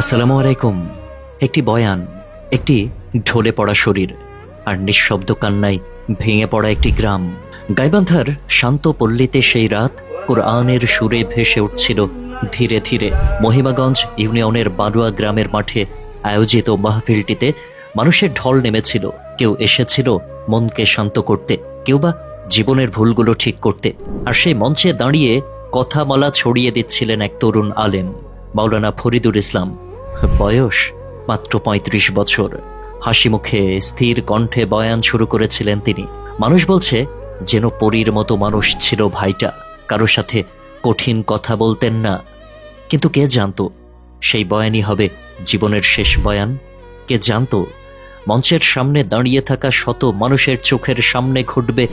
আসসালামু আলাইকুম। একটি বয়ান, একটি ঢলে পড়া শরীর, আর নিঃশব্দ কান্নায় ভেঙে পড়া একটি গ্রাম। গাইবান্ধার শান্ত পল্লীতে সেই রাত কোরআনের সুরে ভেসে উঠছিল ধীরে ধীরে। মহিমাগঞ্জ ইউনিয়নের বালুয়া গ্রামের মাঠে আয়োজিত মাহফিলটিতে মানুষের ঢল নেমেছিল। কেউ এসেছিল মনকে শান্ত করতে, কেউ বা জীবনের ভুলগুলো ঠিক করতে। আর সেই মঞ্চে দাঁড়িয়ে কথামালা ছড়িয়ে দিচ্ছিলেন এক তরুণ আলেম, মাওলানা ফরিদুল ইসলাম। বয়স মাত্র ৩৫ বছর। হাসি মুখে স্থির কণ্ঠে বয়ান শুরু করেছিলেন তিনি। মানুষ বলছে, যেন পরীর মতো মানুষ ছিল ভাইটা। কারও সাথে কঠিন কথা বলতেন না। কিন্তু কে জানতো? সেই বয়ানই হবে জীবনের শেষ বয়ান। কে জানত? মঞ্চের সামনে দাঁড়িয়ে থাকা শত মানুষের চোখের সামনে ঘটবে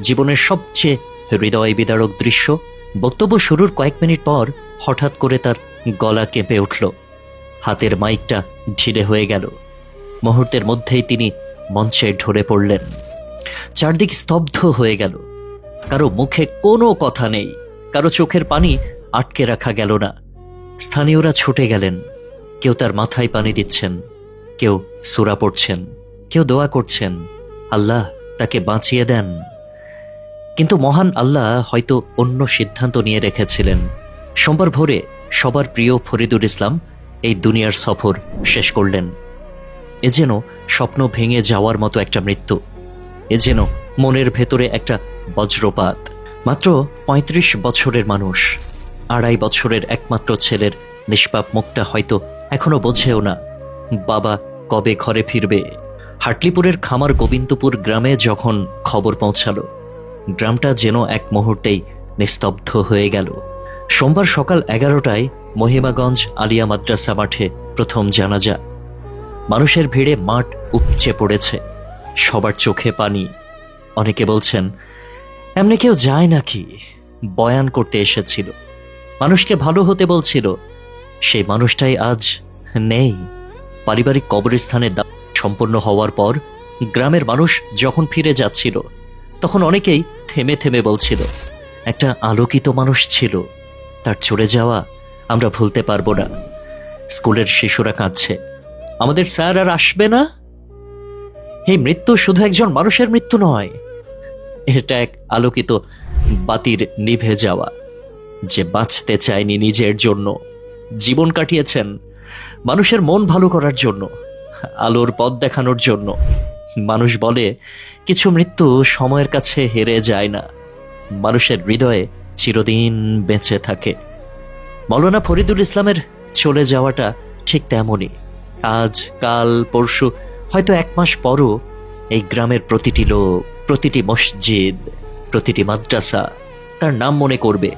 জীবনের সবচেয়ে হৃদয় বিদারক দৃশ্য। বক্তব্য শুরুর কয়েক মিনিট পর হঠাৎ করে তার গলা কেঁপে উঠল। হাতের মাইকটা ঢিলে হয়ে গেল। মুহূর্তের মধ্যেই তিনি মঞ্চে ঢরে পড়লেন। চারদিক স্তব্ধ হয়ে গেল। কারও মুখে কোনো কথা নেই, কারও চোখের পানি আটকে রাখা গেল না। স্থানীয়রা ছুটে গেলেন। কেউ তার মাথায় পানি দিচ্ছেন, কেউ সুরা পড়ছেন, কেউ দোয়া করছেন, আল্লাহ তাকে বাঁচিয়ে দেন। কিন্তু মহান আল্লাহ হয়তো অন্য সিদ্ধান্ত নিয়ে রেখেছিলেন। সোমবার ভোরে সবার প্রিয় ফরিদুল ইসলাম এই দুনিয়ার সফর শেষ করলেন। এ যেন স্বপ্ন ভেঙে যাওয়ার মতো একটা মৃত্যু। এ যেন মনের ভেতরে একটা বজ্রপাত। মাত্র ৩৫ বছরের মানুষ, আড়াই বছরের একমাত্র ছেলের নিষ্পাপ মুখটা হয়তো এখনও বোঝেও না, বাবা কবে ঘরে ফিরবে? হাটলিপুরের খামার গোবিন্দপুর গ্রামে যখন খবর পৌঁছালো, গ্রামটা যেন এক মুহূর্তেই নিস্তব্ধ হয়ে গেল। সোমবার সকাল এগারোটায় মহিমাগঞ্জ আলিয়া মাদ্রাসা মাঠে প্রথম জানাজা। মানুষের ভিড়ে মাঠ উপচে পড়েছে, সবার চোখে পানি। অনেকে বলছেন, এমনি কেউ যায় নাকি? বয়ান করতে এসেছিল। মানুষকে ভালো হতে বলছিল, সেই মানুষটাই আজ নেই। পারিবারিক কবরস্থানের দান সম্পন্ন হওয়ার পর গ্রামের মানুষ যখন ফিরে যাচ্ছিল, তখন অনেকেই থেমে থেমে বলছিল, একটা আলোকিত মানুষ ছিল, তার চলে যাওয়া আমরা ভুলতে পারব না। স্কুলের শিশুরা কাঁদছে। আমাদের স্যার আর আসবে না? এই মৃত্যু শুধু একজন মানুষের মৃত্যু নয়। এটা এক আলোকিত বাতির নিভে যাওয়া। যে বাঁচতে চায়নি নিজের জন্য। জীবন কাটিয়েছেন মানুষের মন ভালো করার জন্য, আলোর পথ দেখানোর জন্য। মানুষ বলে, কিছু মৃত্যু সময়ের কাছে হেরে যায় না। মানুষের হৃদয়ে চিরদিন বেঁচে থাকে। মৌলানা ফরিদুল ইসলামের চলে যাওয়াটা ঠিক তেমনই। আজ, কাল, পরশু, হয়তো এক মাস পরও এই গ্রামের প্রতিটি লোক, প্রতিটি মসজিদ, প্রতিটি মাদ্রাসা তার নাম মনে করবে।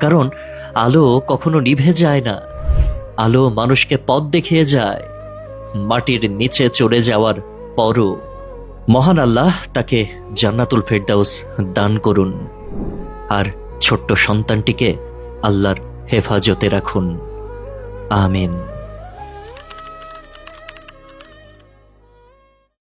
কারণ আলো কখনো নিভে যায় না। আলো মানুষকে পথ দেখিয়ে যায়। মাটির নিচে চলে যাওয়ার পরও মহান আল্লাহ তাকে জান্নাতুল ফেরদাউস দান করুন। আর ছোট্ট সন্তানটিকে আল্লাহর হেফাজতে রাখুন। আমিন।